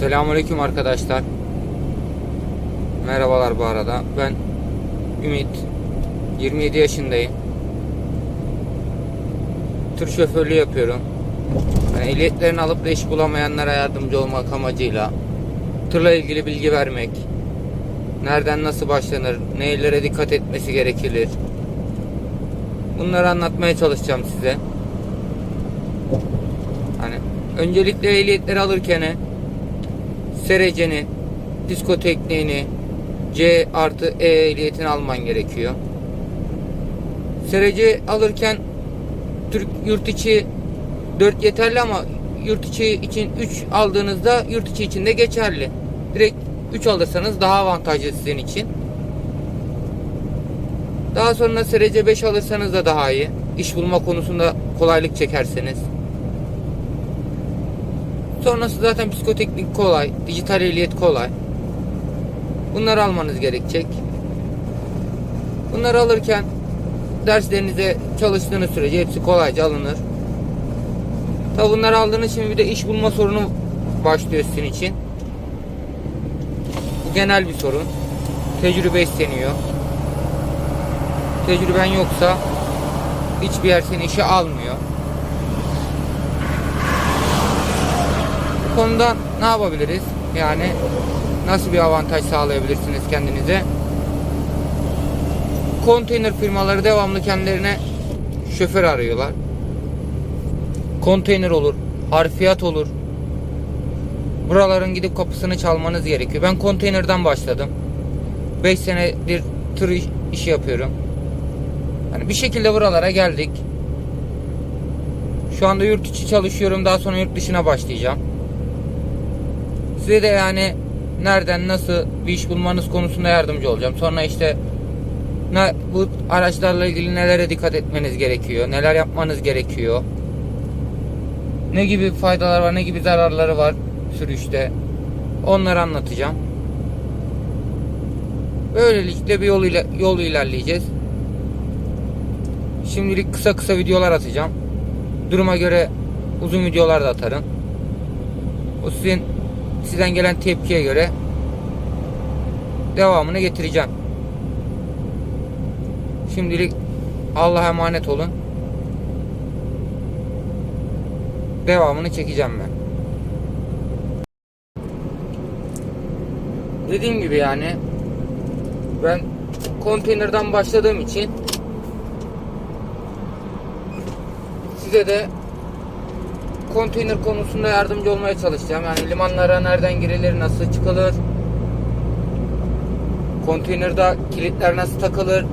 Selamünaleyküm arkadaşlar. Merhabalar bu arada. Ben Ümit. 27 yaşındayım. Tır şoförlüğü yapıyorum. Yani ehliyetlerini alıp da iş bulamayanlara yardımcı olmak amacıyla tırla ilgili bilgi vermek, nereden nasıl başlanır, nelere dikkat etmesi gerekilir. Bunları anlatmaya çalışacağım size. Hani öncelikle ehliyetleri alırken SRC'ni, diskotekniğini, C artı E ehliyetini alman gerekiyor. SRC alırken Türk yurt içi 4 yeterli ama yurt içi için 3 aldığınızda yurt içi için de geçerli. Direkt 3 alırsanız daha avantajlı sizin için. Daha sonra SRC 5 alırsanız da daha iyi. İş bulma konusunda kolaylık çekerseniz. Sonrası zaten psikoteknik kolay, dijital ehliyet kolay. Bunları almanız gerekecek. Bunları alırken derslerinize çalıştığınız sürece hepsi kolayca alınır. Tabi bunları aldığınız için bir de iş bulma sorunu başlıyor sizin için. Bu genel bir sorun. Tecrübe isteniyor. Tecrüben yoksa hiçbir yer seni işe almıyor. Konuda ne yapabiliriz? Yani nasıl bir avantaj sağlayabilirsiniz kendinize? Konteyner firmaları devamlı kendilerine şoför arıyorlar. Konteyner olur, harfiyat olur. Buraların gidip kapısını çalmanız gerekiyor. Ben konteynerden başladım. 5 senedir tır iş- işi yapıyorum. Hani bir şekilde buralara geldik. Şu anda yurt içi çalışıyorum. Daha sonra yurt dışına başlayacağım. Size de yani nereden nasıl bir iş bulmanız konusunda yardımcı olacağım. Sonra işte bu araçlarla ilgili nelere dikkat etmeniz gerekiyor. Neler yapmanız gerekiyor. Ne gibi faydalar var, ne gibi zararları var sürüşte. Onları anlatacağım. Böylelikle bir yol, ile, yol ilerleyeceğiz. Şimdilik kısa kısa videolar atacağım. Duruma göre uzun videolar da atarım. O sizin sizden gelen tepkiye göre devamını getireceğim. Şimdilik Allah'a emanet olun. Devamını çekeceğim ben. Dediğim gibi yani ben konteynerden başladığım için size de konteyner konusunda yardımcı olmaya çalışacağım. Yani limanlara nereden girilir, nasıl çıkılır, konteynerde kilitler nasıl takılır,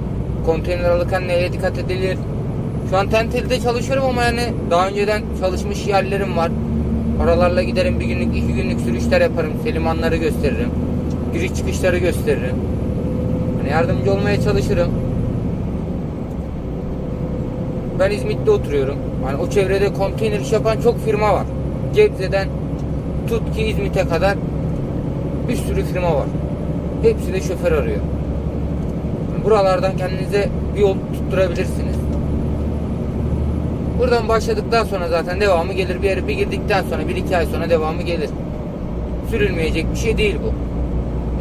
konteyner alırken neye dikkat edilir. Şu an Tentel'de çalışıyorum ama yani daha önceden çalışmış yerlerim var. Oralarla giderim bir günlük, iki günlük sürüşler yaparım. Limanları gösteririm. Giriş çıkışları gösteririm. Hani yardımcı olmaya çalışırım. Ben İzmit'te oturuyorum. Hani o çevrede konteyner iş yapan çok firma var. Gebze'den tut ki İzmit'e kadar bir sürü firma var. Hepsi de şoför arıyor. Buralardan kendinize bir yol tutturabilirsiniz. Buradan başladıktan sonra zaten devamı gelir. Bir yere bir girdikten sonra bir iki ay sonra devamı gelir. Sürülmeyecek bir şey değil bu.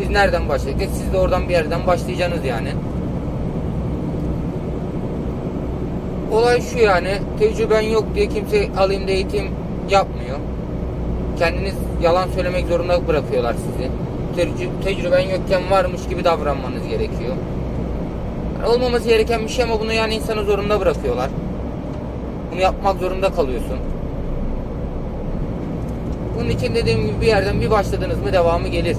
Biz nereden başladık? E, Siz de oradan bir yerden başlayacaksınız yani. Olay şu yani tecrüben yok diye kimse alayım da eğitim yapmıyor. Kendiniz yalan söylemek zorunda bırakıyorlar sizi. Tecrü- tecrüben yokken varmış gibi davranmanız gerekiyor. Yani olmaması gereken bir şey ama bunu yani insanı zorunda bırakıyorlar. Bunu yapmak zorunda kalıyorsun. Bunun için dediğim gibi bir yerden bir başladınız mı devamı gelir.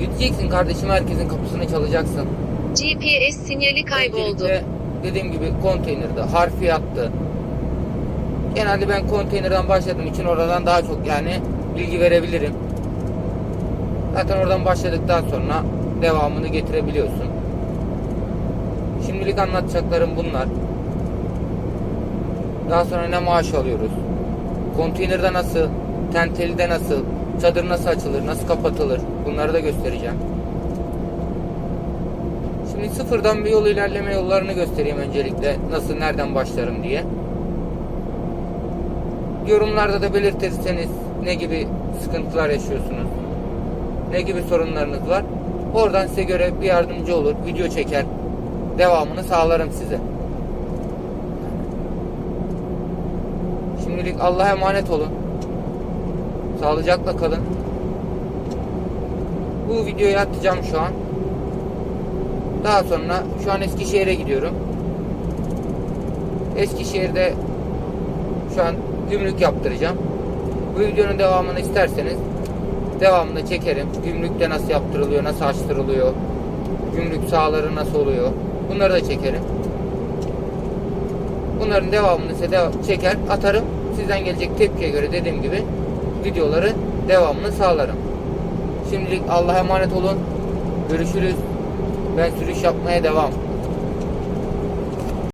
Gideceksin kardeşim herkesin kapısını çalacaksın. GPS sinyali kayboldu. Öncelikle dediğim gibi konteynerde harfiyattı. Genelde ben konteynerden başladığım için oradan daha çok yani bilgi verebilirim. Zaten oradan başladıktan sonra devamını getirebiliyorsun. Şimdilik anlatacaklarım bunlar. Daha sonra ne maaş alıyoruz? Konteynerde nasıl? Tentelide nasıl? Çadır nasıl açılır? Nasıl kapatılır? Bunları da göstereceğim. Şimdi sıfırdan bir yol ilerleme yollarını göstereyim öncelikle. Nasıl, nereden başlarım diye. Yorumlarda da belirtirseniz ne gibi sıkıntılar yaşıyorsunuz? Ne gibi sorunlarınız var? Oradan size göre bir yardımcı olur, video çeker. Devamını sağlarım size. Şimdilik Allah'a emanet olun. Sağlıcakla kalın. Bu videoyu atacağım şu an. Daha sonra şu an Eskişehir'e gidiyorum. Eskişehir'de şu an gümrük yaptıracağım. Bu videonun devamını isterseniz devamını çekerim. Gümrükte nasıl yaptırılıyor, nasıl açtırılıyor, gümrük sahaları nasıl oluyor. Bunları da çekerim. Bunların devamını ise de çeker, atarım. Sizden gelecek tepkiye göre dediğim gibi videoları devamını sağlarım. Şimdilik Allah'a emanet olun. Görüşürüz. Ben sürüş yapmaya devam.